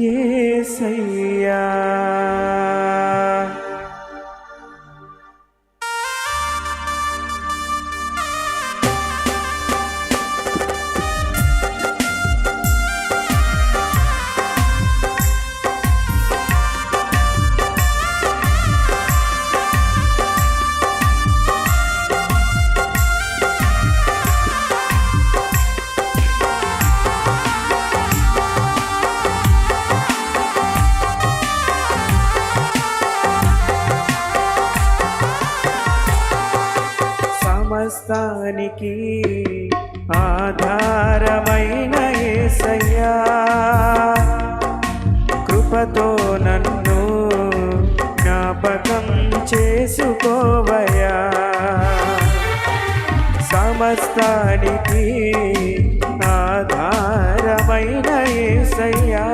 ఏసయ్యా. జీవానికి ఆధారమైన ఏసయ్యా. కృపతో నన్ను జ్ఞాపకం చేసుకోవయా సమస్తానికి ఆధారమైన ఏసయ్యా.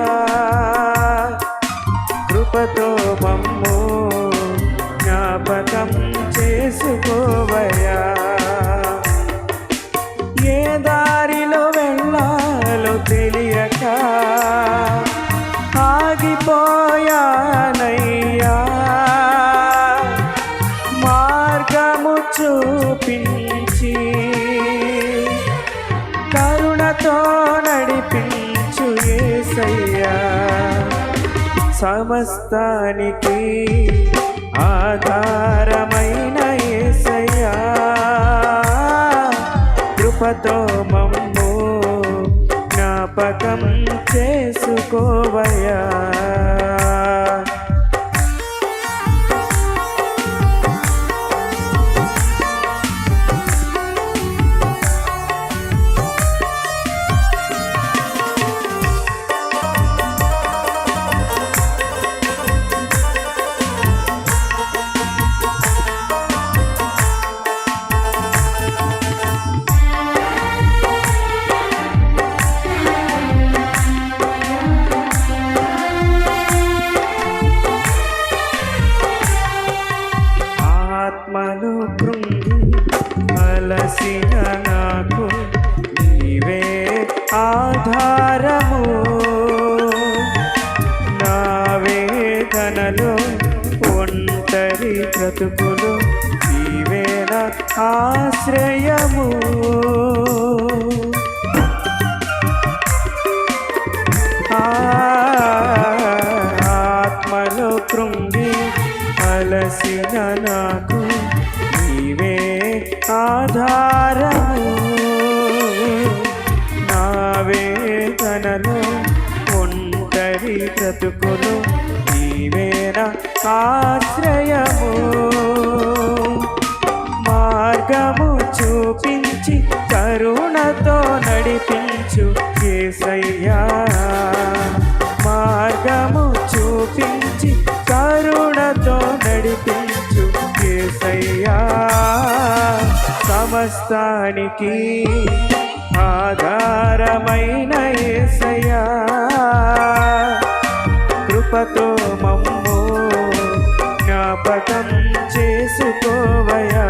కృపతో మమ్ము జ్ఞాపకం చేసుకో సమస్తానికి ఆధారమైన ఏసయ్యా. కృపతో మమ్ము జ్ఞాపకం చేసుకోవయ్యా. ఆధారము. నా వేదనలో ఒంటరి బ్రతుకులు ఈవేళ ఆశ్రయము. ఆ ఆత్మలో కృంగి అలసిన నాకు నీవే ఆధారము ఆశ్రయము మార్గము చూపించి కరుణతో నడిపించు కేసయ్యా మార్గము చూపించి కరుణతో నడిపించు కేసయ్యా సమస్తానికి ఆధారమైన ఏసయ్యా. కృపతో మమ్మ జ్ఞాపకం చేసుకోవయా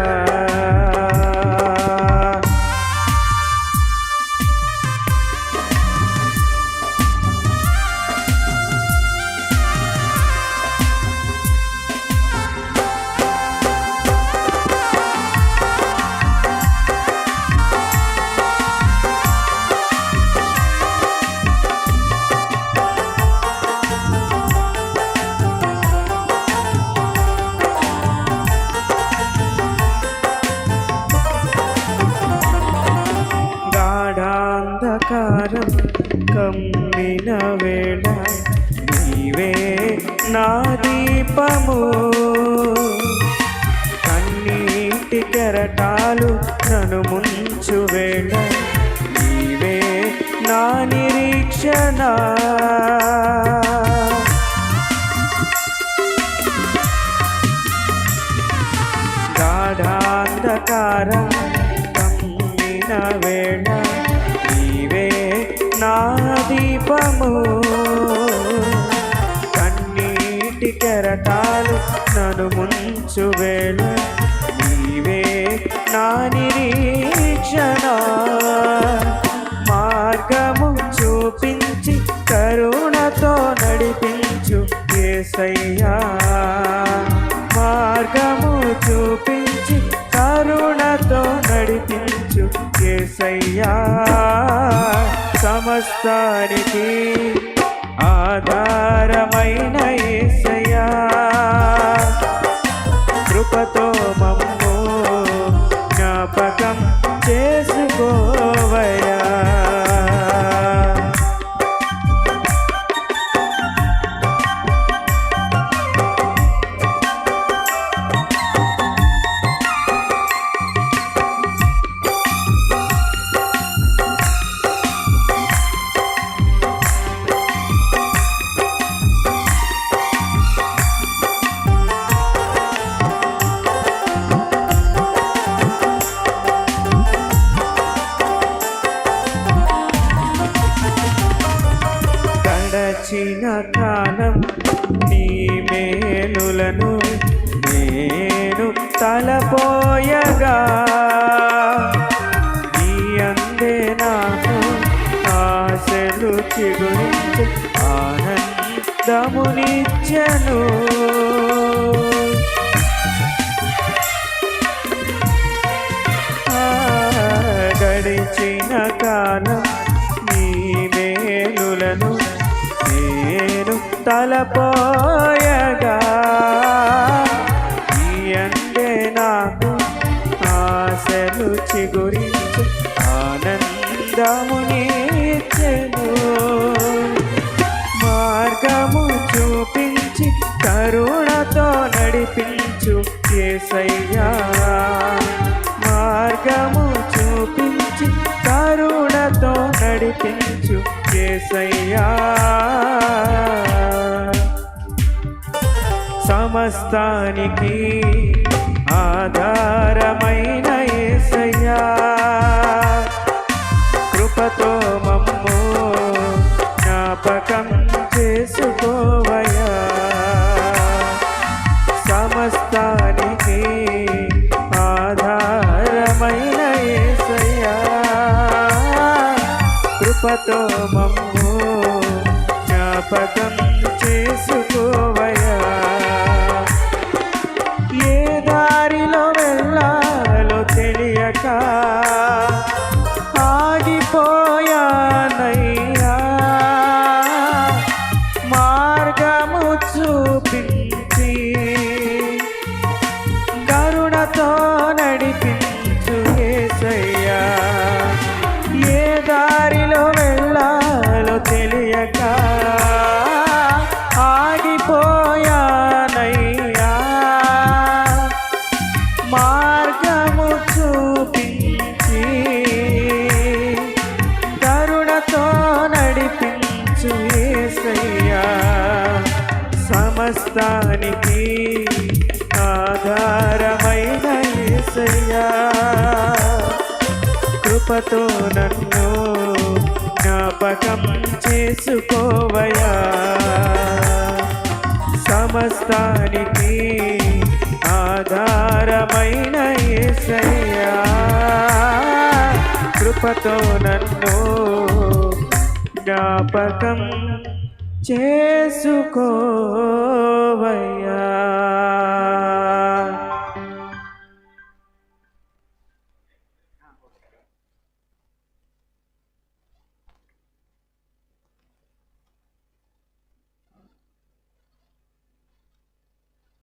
నా దీపము. కన్నీటి కెరటాలు నన్ను ముంచు వేళ నీవే నా నిరీక్షణ. గాఢాంధకార కమ్మిన వేళ నీవే నా దీపము. కెరటాలు నన్ను ముంచు వేళ. నీవే నా నిరీక్షణ. మార్గము చూపించి కరుణతో నడిపించు ఏసయ్యా. మార్గము చూపించి కరుణతో నడిపించు ఏసయ్యా. సమస్తానికి ఆధారమైన ఏసయా కృపతో మమ్ము జ్ఞాపకం చేసుకోవయా నేను తలపోయగా నీ అందే నాకు ఆశలు చిగురించి ఆనందమునిచ్చను. గడిచిన కాలం నీ మేలులను నేను తలపోయ ఆశలు ఆనందము ఆనందమునిచ్చెను మార్గము చూపించి కరుణతో నడిపించు కేసయ్యా మార్గము చూపించి కరుణతో నడిపించు కేసయ్యా సమస్తానికి ఆధారమైన ఏసయ్యా కృపతో మమ్ము జ్ఞాపకం చేసుకోవయా సమస్తానికి ఆధారమైన ఏసయ్యా. కృపతో మమ్ము జ్ఞాపకం సమస్తానికి ఆధారమైన ఏసయ్యా. కృపతో నన్ను జ్ఞాపకం చేసుకోవయా సమస్తానికి ఆధారమైన ఏసయ్యా. కృపతో నన్ను జ్ఞాపకం చేసుకోవయ్యా.